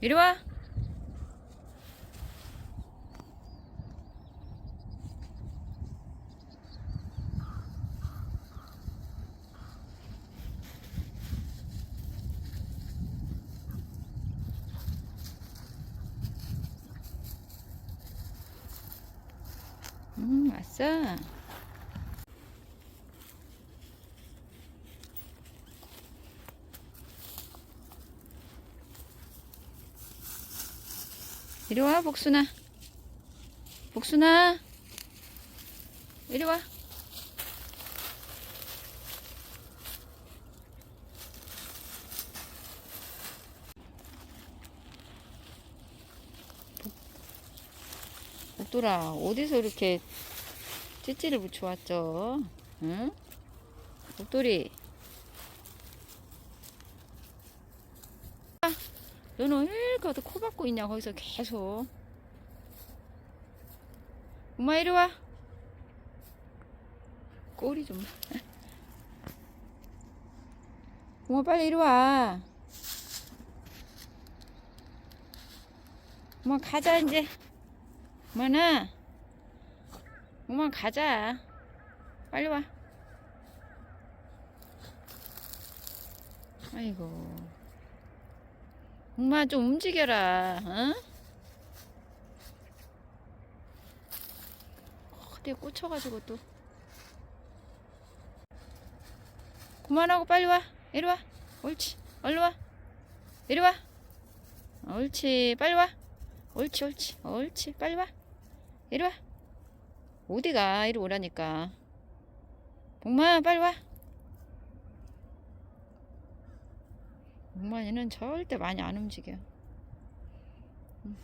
이리 와. 음, 왔어. 이리 와, 복순아. 복순아. 이리 와. 복돌아, 어디서 이렇게 찌찌를 붙여왔죠? 응? 복돌이. 너는 왜 이렇게 코 박고 있냐, 거기서 계속. 엄마 이리 와. 꼬리 좀. 봐. 엄마 빨리 이리 와. 엄마 가자 이제. 엄마나. 엄마 가자. 빨리 와. 아이고. 엄마 좀 움직여라. 어? 어디에 꽂혀가지고 또. 그만하고 빨리 와. 이리 와. 옳지. 얼른 와. 이리 와. 옳지. 빨리 와. 옳지, 옳지. 옳지. 빨리 와. 이리 와. 어디가? 이리 오라니까. 복마, 빨리 와. 복만이는 절대 많이 안 움직여. 응.